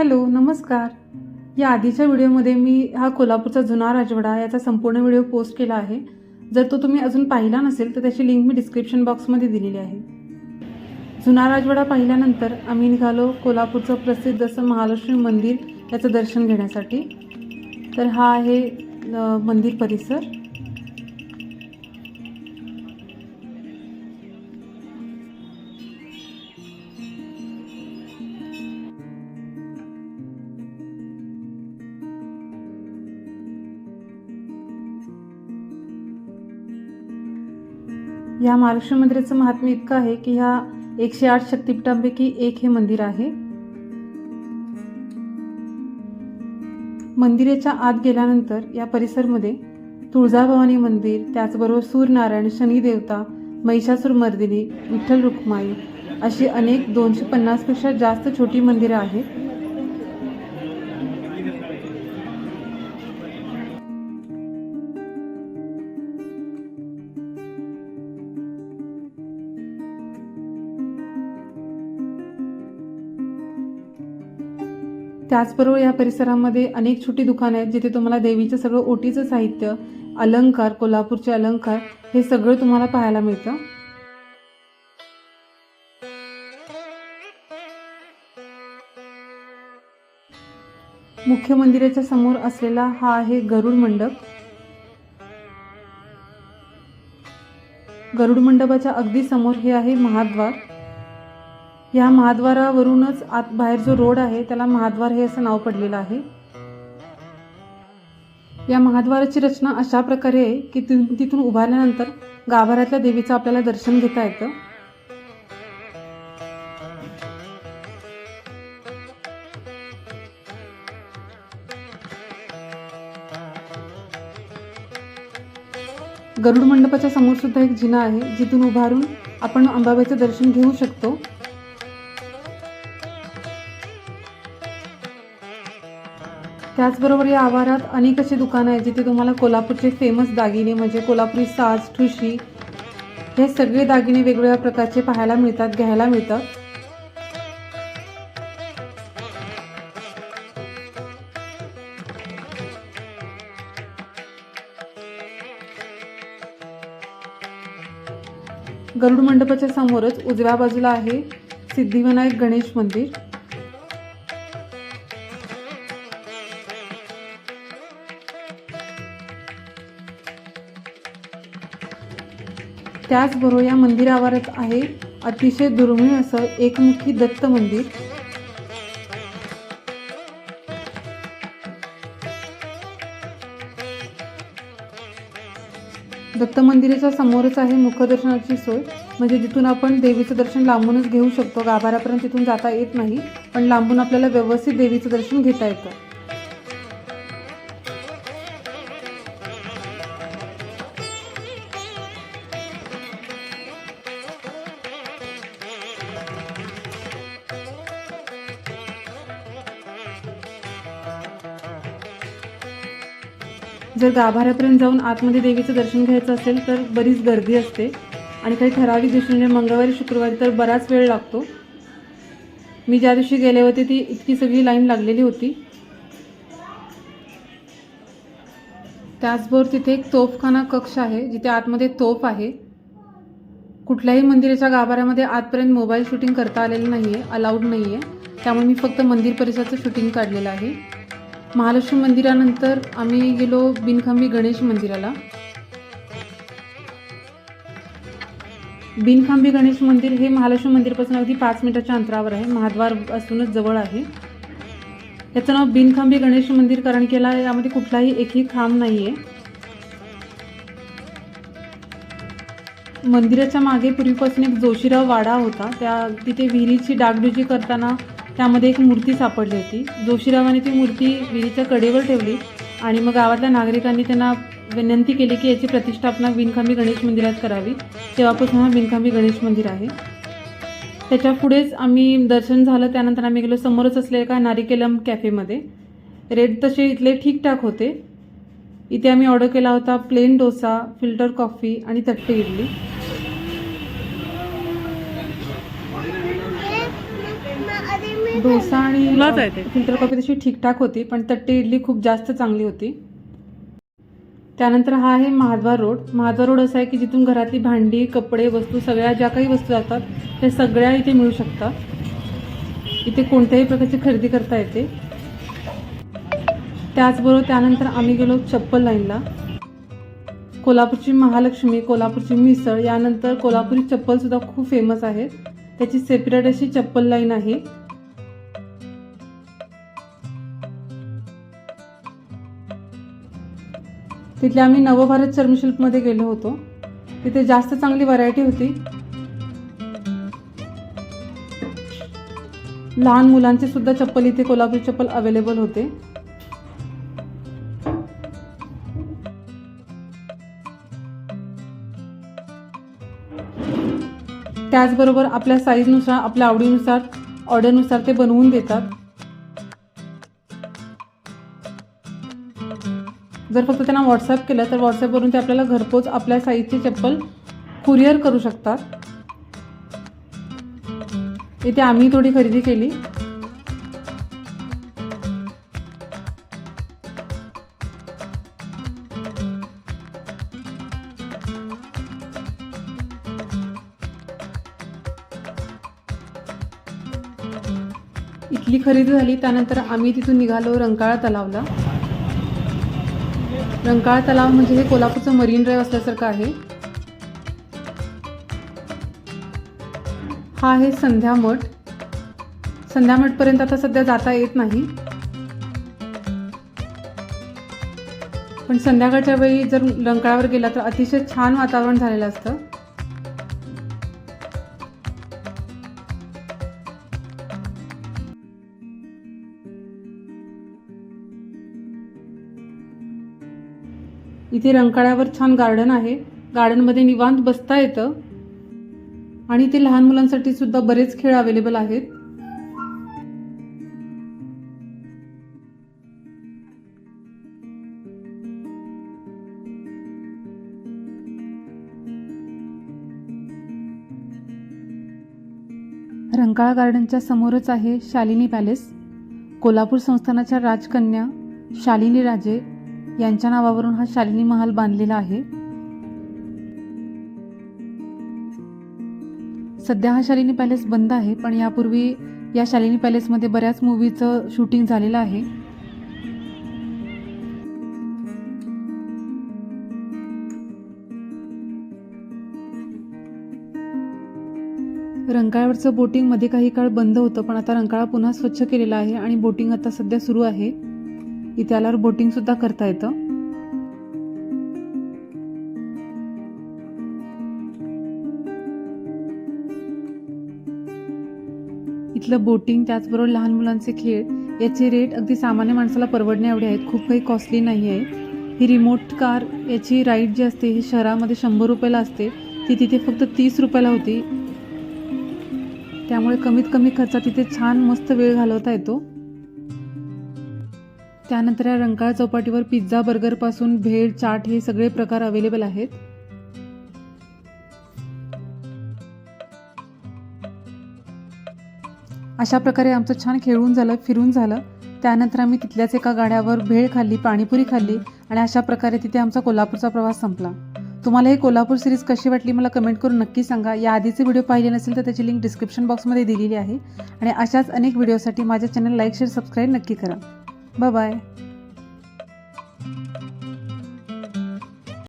Hello नमस्कार. या आधीच्या व्हिडिओमध्ये मी हा कोल्हापूरचा जुना राजवाडा याचा संपूर्ण व्हिडिओ पोस्ट केला आहे. जर तो तुम्ही अजून पाहिला नसेल तर त्याची लिंक मी डिस्क्रिप्शन बॉक्समध्ये दिलेली आहे. जुना राजवाडा पाहिल्यानंतर आम्ही निघालो कोल्हापूरचं प्रसिद्ध असं महालक्ष्मी मंदिर याचं दर्शन घेण्यासाठी. तर हा आहे मंदिर परिसर. या महालक्ष्मी मंदिराचं महात्म्य इतकं आहे की ह्या एकशे आठ शक्तिपीठांपैकी एक हे मंदिर आहे. मंदिराच्या आत गेल्यानंतर या परिसरमध्ये तुळजाभवानी मंदिर त्याचबरोबर सूर्यनारायण शनिदेवता महिषासूर मर्दिनी विठ्ठल रुक्माई अशी अनेक दोनशे पन्नासपेक्षा जास्त छोटी मंदिरं आहेत. त्याचबरोबर या परिसरामध्ये अनेक छोटी दुकानं आहेत जिथे तुम्हाला देवीचं सगळं ओटीचं साहित्य अलंकार कोल्हापूरचे अलंकार हे सगळं तुम्हाला पाहायला मिळतं. मुख्य मंदिराच्या समोर असलेला हा आहे गरुड मंडप. गरुड मंडपाच्या अगदी समोर हे आहे महाद्वार. या महाद्वारावरूनच आत बाहेर जो रोड आहे त्याला महाद्वार हे असं नाव पडलेलं आहे. या महाद्वाराची रचना अशा प्रकारे आहे की तिथून उभारल्यानंतर गाभाऱ्यातल्या देवीचं आपल्याला दर्शन घेता येतं. गरुड मंडपाच्या समोर सुद्धा एक जिना आहे जिथून उभारून आपण अंबाबाईचं दर्शन घेऊ शकतो. त्याचबरोबर या आवारात अनेक अशी दुकानं आहेत जिथे तुम्हाला कोल्हापूरचे फेमस दागिने म्हणजे कोल्हापुरी साज ठुशी हे सगळे दागिने वेगवेगळ्या प्रकारचे पाहायला मिळतात घ्यायला मिळतात. गरुड मंडपाच्या समोरच उजव्या बाजूला आहे सिद्धिविनायक गणेश मंदिर. त्याचबरोबर या मंदिरावरच आहे. अतिशय दुर्मिळ असं एकमुखी दत्त मंदिर. दत्त मंदिराच्या समोरच आहे मुखदर्शनाची सोय. म्हणजे जिथून आपण देवीचं दर्शन लांबूनच घेऊ शकतो. गाभाऱ्यापर्यंत तिथून जाता येत नाही. पण लांबून आपल्याला व्यवस्थित देवीचं दर्शन घेता येतं. जर गाभाऱ्यापर्यंत जाऊन आतमध्ये देवीचं दर्शन घ्यायचं असेल तर बरीच गर्दी असते. आणि काही ठराविक दिवशी म्हणजे मंगळवारी शुक्रवारी तर बराच वेळ लागतो. मी ज्या दिवशी गेले होते ती इतकी सगळी लाईन लागलेली होती. त्याचबरोबर तिथे एक तोफखाना कक्ष आहे जिथे आतमध्ये तोफ आहे. कुठल्याही मंदिराच्या गाभाऱ्यामध्ये आतपर्यंत मोबाईल शूटिंग करता आलेलं नाही आहे अलाउड नाही आहे त्यामुळे मी फक्त मंदिर परिसराचं शूटिंग काढलेलं आहे. महालक्ष्मी मंदिरानंतर आम्ही गेलो बिनखांबी गणेश मंदिराला. बिनखांबी गणेश मंदिर हे महालक्ष्मी मंदिरपासून अगदी पाच मिनिटाच्या अंतरावर आहे. महाद्वार असूनच जवळ आहे. याचं नाव बिनखांबी गणेश मंदिर कारण केला यामध्ये कुठलाही एकही खांब नाही आहे मंदिराच्या मागे पूर्वीपासून एक जोशीराव वाडा होता. त्या तिथे विहिरीची डागडुजी करताना त्यामध्ये एक मूर्ती सापडली होती. जोशीरावाने ती मूर्ती विहिरीच्या कडेवर ठेवली आणि मग गावातल्या नागरिकांनी त्यांना विनंती केली की याची प्रतिष्ठापना बिनखांबी गणेश मंदिरात करावी. तेव्हापासून हा बिनखांबी गणेश मंदिर आहे. त्याच्या पुढेच आम्ही दर्शन झालं. त्यानंतर आम्ही गेलो समोरच असलेल्या एका नारिकेलम कॅफेमध्ये. रेट तसे इथले ठीकठाक होते. इथे आम्ही ऑर्डर केला होता प्लेन डोसा फिल्टर कॉफी आणि तट्टे इडली. डोसा आणि तुलाच आहे ते. फिल्टर कॉफी तशी ठीकठाक होती पण तट्टी इडली खूप जास्त चांगली होती. त्यानंतर हा आहे महाद्वार रोड. महाद्वार रोड असा आहे की जिथून घरातली भांडी कपडे वस्तू सगळ्या ज्या काही वस्तू जातात त्या सगळ्या इथे मिळू शकतात. इथे कोणत्याही प्रकारची खरेदी करता येते. त्याचबरोबर त्यानंतर आम्ही गेलो चप्पल लाईनला. कोल्हापूरची महालक्ष्मी कोल्हापूरची मिसळ यानंतर कोल्हापुरी चप्पलसुद्धा खूप फेमस आहेत. त्याची सेपरेट अशी चप्पल लाईन आहे. तिथल्या आम्ही नवभारत चर्मशिल्पमध्ये गेलो होतो. तिथे जास्त चांगली व्हरायटी होती. लहान मुलांचे सुद्धा चप्पल इथे कोल्हापुरी चप्पल अवेलेबल होते. त्याचबरोबर आपल्या साईजनुसार आपल्या आवडीनुसार ऑर्डरनुसार ते बनवून देतात. जर फक्त त्यांना व्हॉट्सअप केलं तर व्हॉट्सअपवरून ते आपल्याला घरपोच आपल्या साईजची चप्पल कुरिअर करू शकतात. इथे आम्ही थोडी खरेदी केली. इथली खरेदी झाली त्यानंतर आम्ही तिथून निघालो रंकाळा तलावला. रंकाळा तलाव म्हणजे हे कोल्हापूरचं मरीन ड्राईव्ह असल्यासारखं आहे. हा आहे संध्या मठ. संध्या मठपर्यंत आता सध्या जाता येत नाही. पण संध्याकाळच्या वेळी जर रंकाळावर गेला तर अतिशय छान वातावरण झालेलं असतं. इथे रंकाळ्यावर छान गार्डन आहे. गार्डनमध्ये निवांत बसता येतं. आणि इथे लहान मुलांसाठी सुद्धा बरेच खेळ अवेलेबल आहेत. रंकाळा गार्डनच्या समोरच आहे शालिनी पॅलेस. कोल्हापूर संस्थानाच्या राजकन्या शालिनी राजे यांच्या नावावरून हा शालिनी महाल बांधलेला आहे. सध्या हा शालिनी पॅलेस बंद आहे पण यापूर्वी या शालिनी पॅलेसमध्ये बऱ्याच मूवीचं शूटिंग झालेलं आहे. रंकाळ्यावरचं बोटिंगमध्ये काही काळ बंद होतं पण आता रंकाळा पुन्हा स्वच्छ केलेला आहे आणि बोटिंग आता सध्या सुरू आहे. इथे आल्यावर बोटिंग सुद्धा करता येतं. इथलं बोटिंग त्याचबरोबर लहान मुलांचे खेळ याचे रेट अगदी सामान्य माणसाला परवडण्या एवढे आहेत. खूप काही कॉस्टली नाही आहे. ही रिमोट कार याची राईड जी असते ही शहरामध्ये शंभर रुपयाला असते. ती तिथे फक्त तीस रुपयाला होती. त्यामुळे कमीत कमी खर्चात तिथे छान मस्त वेळ घालवता येतो. त्यानंतर या रंकाळ चौपाटीवर पिझ्झा बर्गरपासून भेळ चाट हे सगळे प्रकार अवेलेबल आहेत. अशा प्रकारे आमचं छान खेळून झालं फिरून झालं. त्यानंतर आम्ही तिथल्याच एका गाड्यावर भेळ खाल्ली पाणीपुरी खाल्ली आणि अशा प्रकारे तिथे आमचा कोल्हापूरचा प्रवास संपला. तुम्हाला ही कोल्हापूर सिरीज कशी वाटली मला कमेंट करून नक्की सांगा. या आधीचे व्हिडिओ पाहिले नसेल तर त्याची लिंक डिस्क्रिप्शन बॉक्समध्ये दिलेली आहे. आणि अशाच अनेक व्हिडिओसाठी माझ्या चॅनल लाईक शेअर सबस्क्राईब नक्की करा. Bye bye.